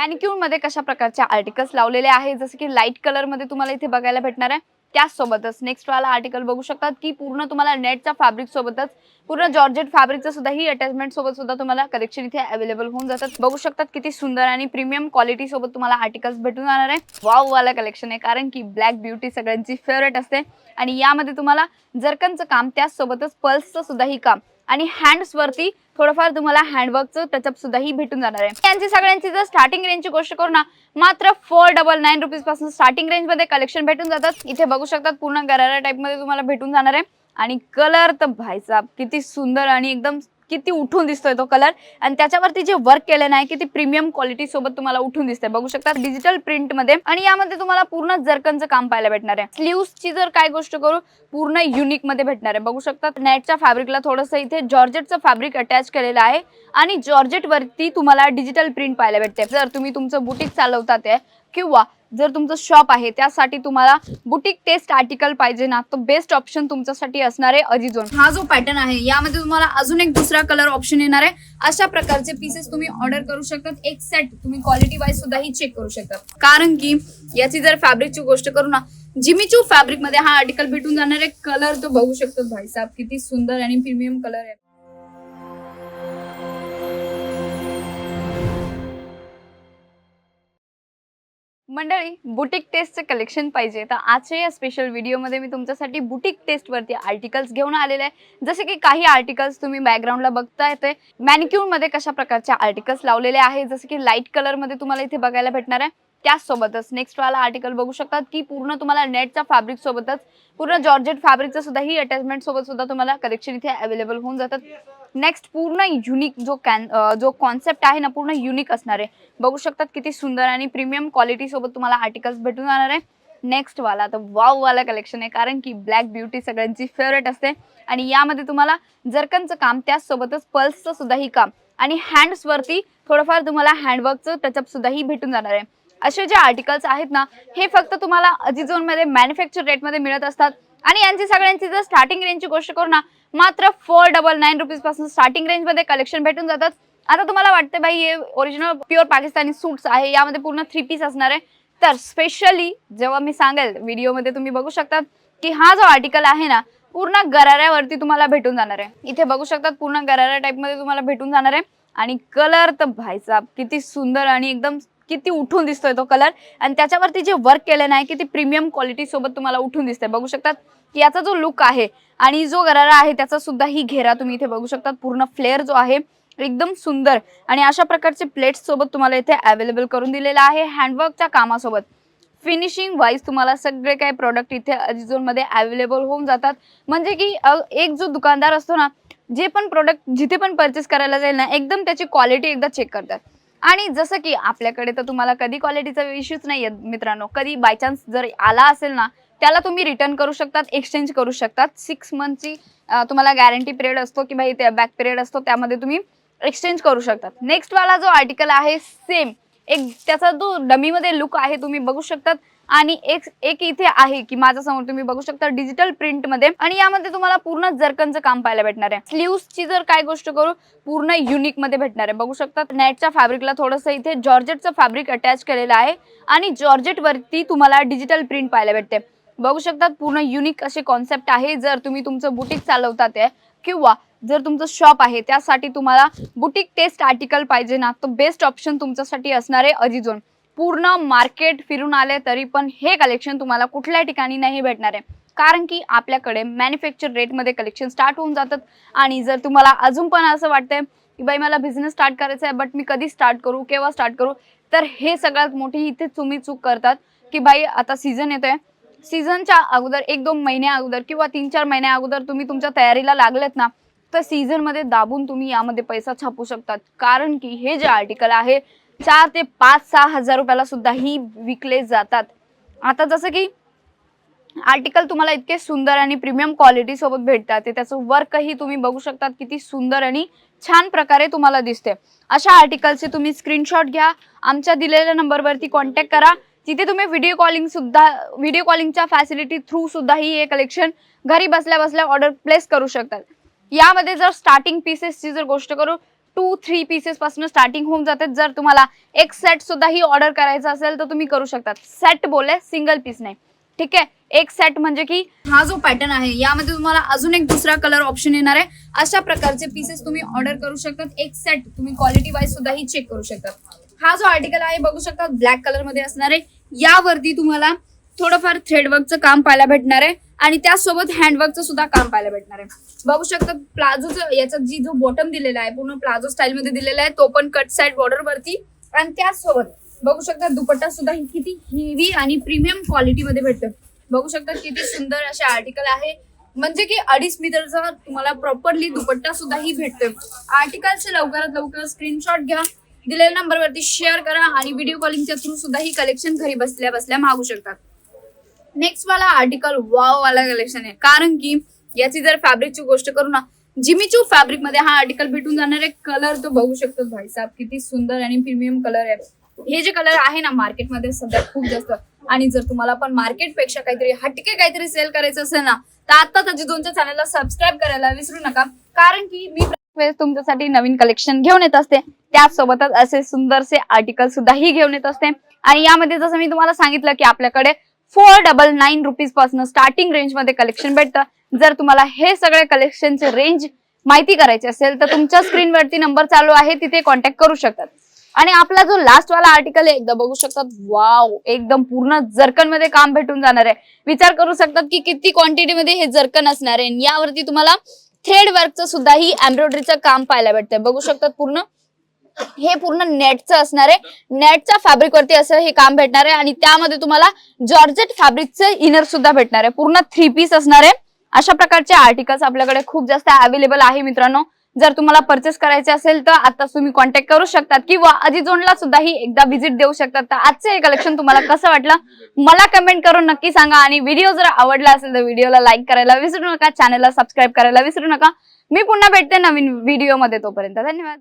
मॅनिक्यूरमध्ये कशा प्रकारचे आर्टिकल्स लावलेले आहे जसं की लाइट कलरमध्ये तुम्हाला इथे बघायला भेटणार आहे. त्याचसोबतच नेक्स्ट वाला आर्टिकल बघू शकतात की पूर्ण तुम्हाला नेटच्या फॅब्रिक सोबतच पूर्ण जॉर्जेट फॅब्रिकचं सुद्धा ही अटॅचमेंट सोबत सुद्धा तुम्हाला कलेक्शन इथे अवेलेबल होऊन जातात. बघू शकतात किती सुंदर आणि प्रीमियम क्वालिटी सोबत तुम्हाला आर्टिकल्स भेटून जाणार आहे. वाव वाला कलेक्शन आहे कारण की ब्लॅक ब्युटी सगळ्यांची फेवरेट असते. आणि यामध्ये तुम्हाला जरकनचं काम त्याचसोबतच पल्सचं सुद्धा ही काम. आणि हँड्स वरती थोडंफार तुम्हाला हँडवर्कचं टचअप सुद्धा ही भेटून जाणार आहे. यांची सगळ्यांची जर स्टार्टिंग रेंजची गोष्ट करू ना मात्र फोर डबल नाईन रुपीजपासून स्टार्टिंग रेंजमध्ये कलेक्शन भेटून जातात. इथे बघू शकतात पूर्ण गरारा टाईपमध्ये तुम्हाला भेटून जाणार आहे. आणि कलर तर भाईसाब किती सुंदर आणि एकदम किती उठून दिसतोय तो कलर आणि त्याच्यावरती जे वर्क केलेलं आहे किती प्रीमियम क्वालिटी सोबत तुम्हाला उठून दिसतंय. बघू शकता डिजिटल प्रिंटमध्ये. आणि यामध्ये तुम्हाला पूर्ण जरकनचं काम पाहायला भेटणार आहे. स्लीव्स ची जर काय गोष्ट करू पूर्ण युनिकमध्ये भेटणार आहे. बघू शकता नेटच्या फॅब्रिकला थोडंसं इथे जॉर्जेटचं फॅब्रिक अटॅच केलेलं आहे. आणि जॉर्जेट वरती तुम्हाला डिजिटल प्रिंट पाहायला भेटते. जर तुम्ही तुमचं बुटीक चालवतात किंवा जर तुमचं शॉप आहे त्यासाठी तुम्हाला बुटीक टेस्ट आर्टिकल पाहिजे ना तो बेस्ट ऑप्शन तुमच्यासाठी असणार आहे अजिझोन हा जो पॅटर्न आहे यामध्ये तुम्हाला अजून एक दुसरा कलर ऑप्शन येणार आहे. अशा प्रकारचे पीसेस तुम्ही ऑर्डर करू शकतात. एक सेट तुम्ही क्वालिटी वाईज सुद्धा ही चेक करू शकतात. कारण की याची जर फॅब्रिकची गोष्ट करू ना जिमीचू फॅब्रिकमध्ये हा आर्टिकल भेटून जाणार आहे. कलर तो बघू शकतो भाईसाहेब किती सुंदर आणि प्रीमियम कलर आहे. मंडळी बुटीक टेस्टचे कलेक्शन पाहिजे. तर आजच्या या स्पेशल व्हिडिओमध्ये मी तुमच्यासाठी बुटीक टेस्टवरती आर्टिकल्स घेऊन आलेले आहे. जसे की काही आर्टिकल्स तुम्ही बॅकग्राऊंडला बघता येते मॅनिक्यूरमध्ये कशा प्रकारचे आर्टिकल्स लावलेले आहे. जसे की लाइट कलरमध्ये तुम्हाला इथे बघायला भेटणार आहे. त्याचसोबतच नेक्स्ट वाला आर्टिकल बघू शकतात की पूर्ण तुम्हाला नेटच्या फॅब्रिक सोबतच पूर्ण जॉर्जेट फॅब्रिकचं सुद्धा ही अटॅचमेंट सोबत सुद्धा तुम्हाला कलेक्शन इथे अवेलेबल होऊन जातात. नेक्स्ट पूर्ण युनिक जो कॅन जो कॉन्सेप्ट आहे ना पूर्ण युनिक असणार आहे. बघू शकतात किती सुंदर आणि प्रीमियम क्वालिटी सोबत तुम्हाला आर्टिकल्स भेटून जाणार आहे. नेक्स्ट वाला तर वाव वाला कलेक्शन आहे कारण की ब्लॅक ब्युटी सगळ्यांची फेवरेट असते. आणि यामध्ये तुम्हाला जरकनचं काम त्याचसोबतच पल्सचं सुद्धा ही काम. आणि हँड्सवरती थोडंफार तुम्हाला हँडवर्कचं टचअप सुद्धा ही भेटून जाणार आहे. असे जे आर्टिकल्स आहेत ना हे फक्त तुम्हाला अजिझोनमध्ये मॅन्युफॅक्चर रेटमध्ये मिळत असतात. आणि यांची सगळ्यांची जर स्टार्टिंग रेंजची गोष्ट करू ना मात्र फोर डबल नाईन रुपीजपासून स्टार्टिंग रेंजमध्ये कलेक्शन भेटून जातात. आता तुम्हाला वाटतं बाई हे ओरिजिनल प्युअर पाकिस्तानी सूट्स आहे यामध्ये पूर्ण थ्री पीस असणार आहे. तर स्पेशली जेव्हा मी सांगेल व्हिडिओमध्ये तुम्ही बघू शकतात की हा जो आर्टिकल आहे ना पूर्ण गराऱ्यावरती तुम्हाला भेटून जाणार आहे. इथे बघू शकतात पूर्ण गराऱ्या टाईपमध्ये तुम्हाला भेटून जाणार आहे. आणि कलर तर भाईसाब किती सुंदर आणि एकदम किती उठून दिसतोय तो कलर आणि त्याच्यावरती जे वर्क केलेलं आहे किती प्रीमियम क्वालिटी सोबत तुम्हाला उठून दिसतंय. बघू शकतात? की याचा जो लुक आहे आणि जो गरारा आहे त्याचा सुद्धा ही घेरा तुम्ही इथे बघू शकतात. पूर्ण फ्लेअर जो आहे एकदम सुंदर. आणि अशा प्रकारचे प्लेट्स सोबत तुम्हाला इथे अवेलेबल करून दिलेला आहे हँडवर्कच्या कामासोबत. फिनिशिंग वाईज तुम्हाला सगळे काही प्रॉडक्ट इथे अजिझोनमध्ये अवेलेबल होऊन जातात. म्हणजे की एक जो दुकानदार असतो ना जे पण प्रोडक्ट जिथे पण परचेस करायला जाईल ना एकदम त्याची क्वालिटी एकदा चेक करतात. आणि जसं की आपल्याकडे तर तुम्हाला कधी क्वालिटीचा इश्यूच नाही आहेत मित्रांनो. कधी बाय चान्स जर आला असेल ना त्याला तुम्ही रिटर्न करू शकतात एक्सचेंज करू शकतात. सिक्स मंथची तुम्हाला गॅरंटी पिरियड असतो की भाई त्या बॅक पिरियड असतो त्यामध्ये तुम्ही एक्सचेंज करू शकतात. नेक्स्टवाला जो आर्टिकल आहे सेम एक त्याचा जो डमीमध्ये लुक आहे तुम्ही बघू शकतात. आणि एक एक इथे आहे की माझ्यासमोर तुम्ही बघू शकता डिजिटल प्रिंटमध्ये. आणि यामध्ये तुम्हाला पूर्ण जरकनचं काम पाहायला भेटणार आहे. स्लीव्स ची जर काय गोष्ट करू पूर्ण युनिकमध्ये भेटणार आहे. बघू शकतात नेटच्या फॅब्रिकला थोडंसं इथे जॉर्जेटचं फॅब्रिक अटॅच केलेलं आहे. आणि जॉर्जेट वरती तुम्हाला डिजिटल प्रिंट पाहायला भेटते. बघू शकतात पूर्ण युनिक असे कॉन्सेप्ट आहे. जर तुम्ही तुमचं बुटीक चालवतात आहे किंवा जर तुमचं शॉप आहे त्यासाठी तुम्हाला बुटीक टेस्ट आर्टिकल पाहिजे ना तो बेस्ट ऑप्शन तुमच्यासाठी असणार आहे अजिझोन पूर्ण मार्केट फिरून आले तरी पण हे कलेक्शन तुम्हाला कुठल्या ठिकाणी नाही भेटणार आहे. कारण की आपल्याकडे मॅन्युफॅक्चर रेटमध्ये कलेक्शन स्टार्ट होऊन जातात. आणि जर तुम्हाला अजून पण असं वाटतंय की बाई मला बिझनेस स्टार्ट करायचा आहे बट मी कधी स्टार्ट करू केव्हा स्टार्ट करू तर हे सगळ्यात मोठी इथे तुम्ही चूक करतात की बाई आता सीझन येतोय. सीझनच्या अगोदर एक दोन महिन्या अगोदर किंवा तीन चार महिन्या अगोदर तुम्ही तुमच्या तयारीला लागलेत ना तर सीझनमध्ये दाबून तुम्ही यामध्ये पैसा छापू शकतात. कारण की हे जे आर्टिकल आहे चार ते पाच सहा हजार रुपयाला सुद्धा ही विकले जातात. आता जसं की आर्टिकल तुम्हाला इतके सुंदर आणि प्रीमियम क्वालिटी सोबत भेटतात. ते त्याचं वर्कही तुम्ही बघू शकतात. किती सुंदर आणि छान प्रकारे तुम्हाला दिसते अशा आर्टिकलचे तुम्ही स्क्रीनशॉट घ्या. आमच्या दिलेल्या नंबरवरती कॉन्टॅक्ट करा. तिथे तुम्ही व्हिडिओ कॉलिंग सुद्धा व्हिडिओ कॉलिंगच्या फॅसिलिटी थ्रू सुद्धा ही हे कलेक्शन घरी बसल्या बसल्या ऑर्डर प्लेस करू शकतात. यामध्ये जर स्टार्टिंग पीसेसची जर गोष्ट करू टू थ्री पीसेस पासून स्टार्टिंग होऊन जाते जर तुम्हाला एक सेट सुद्धा ही ऑर्डर करायचा असेल तर तुम्ही करू शकता सेट बोले सिंगल पीस नाही. ठीक आहे? एक सेट म्हणजे की हा जो पॅटर्न आहे यामध्ये तुम्हाला अजून एक दुसरा कलर ऑप्शन येणार आहे. अशा प्रकारचे पीसेस तुम्ही ऑर्डर करू शकतात. एक सेट तुम्ही क्वालिटी वाईज सुद्धा ही चेक करू शकतात. हा जो आर्टिकल आहे बघू शकता ब्लॅक कलरमध्ये असणार आहे. यावरती तुम्हाला थोडंफार थ्रेडवर्कचं काम पाहायला भेटणार आहे. आणि त्यासोबत हँडवर्कचं सुद्धा काम पाहायला भेटणार आहे. बघू शकता प्लाझोचं याचा जी जो बॉटम दिलेला आहे पूर्ण प्लाझो स्टाईल मध्ये दिलेला आहे तो पण कट साईड बॉर्डर वरती. आणि त्याचसोबत बघू शकता दुपट्टा सुद्धा ही किती हेवी आणि प्रीमियम क्वालिटी मध्ये भेटतं. बघू शकता किती सुंदर असे आर्टिकल आहे. म्हणजे की अडीच मीटरचा तुम्हाला प्रॉपरली दुपट्टा सुद्धा ही भेटतोय. आर्टिकलचे लवकरात लवकर स्क्रीनशॉट घ्या. दिलेल्या नंबरवरती शेअर करा आणि व्हिडिओ कॉलिंगच्या थ्रू सुद्धा ही कलेक्शन घरी बसल्या बसल्या मागू शकतात नेक्स्ट वाला आर्टिकल वाव वाला कलेक्शन आहे. कारण की याची जर फॅब्रिकची गोष्ट करू ना जिमीचू फॅब्रिकमध्ये हा आर्टिकल भेटून जाणार आहे. कलर तो बघू शकतो. भाई साहेब किती सुंदर आणि प्रीमियम कलर आहे. हे जे कलर आहे ना मार्केटमध्ये सध्या खूप जास्त. आणि जर तुम्हाला पण मार्केटपेक्षा काहीतरी हटके काहीतरी सेल करायचं असेल ना तर आता त्याची दोनच्या चॅनलला सबस्क्राईब करायला विसरू नका. कारण की मी वेळेस तुमच्यासाठी नवीन कलेक्शन घेऊन येत असते. त्यासोबतच असे सुंदरसे आर्टिकल सुद्धा ही घेऊन येत असते. आणि यामध्ये जसं मी तुम्हाला सांगितलं की आपल्याकडे फोर डबल नाईन रुपीजपासून स्टार्टिंग रेंजमध्ये कलेक्शन भेटतं. जर तुम्हाला हे सगळे कलेक्शनचे रेंज माहिती करायची असेल तर तुमच्या स्क्रीनवरती नंबर चालू आहे तिथे कॉन्टॅक्ट करू शकतात. आणि आपला जो लास्ट वाला आर्टिकल आहे एकदा बघू शकतात. वाव एकदम पूर्ण जर्कनमध्ये काम भेटून जाणार आहे. विचार करू शकतात की किती क्वांटिटी मध्ये हे जर्कन असणार आहे. यावरती तुम्हाला थ्रेड वर्कचं सुद्धा ही एम्ब्रॉयडरीचं काम पाहायला भेटतंय. बघू शकतात पूर्ण. हे पूर्ण नेटचं असणार आहे. नेटच्या फॅब्रिक वरती असं हे काम भेटणार आहे आणि त्यामध्ये तुम्हाला जॉर्जेट फॅब्रिकचं इनर सुद्धा भेटणार आहे. पूर्ण थ्री पीस असणार आहे. अशा प्रकारचे आर्टिकल्स आपल्याकडे खूप जास्त अवेलेबल आहे मित्रांनो. जर तुम्हाला परचेस करायचे असेल तर आता तुम्ही कॉन्टॅक्ट करू शकतात किंवा अजिझोनला सुद्धा ही एकदा व्हिजिट देऊ शकतात. तर आजचं हे कलेक्शन तुम्हाला कसं वाटलं? मला कमेंट करून नक्की सांगा आणि व्हिडिओ जर आवडला असेल तर व्हिडिओला लाईक करायला विसरू नका. चॅनलला सबस्क्राईब करायला विसरू नका. मी पुन्हा भेटते नवीन व्हिडिओमध्ये तोपर्यंत. धन्यवाद.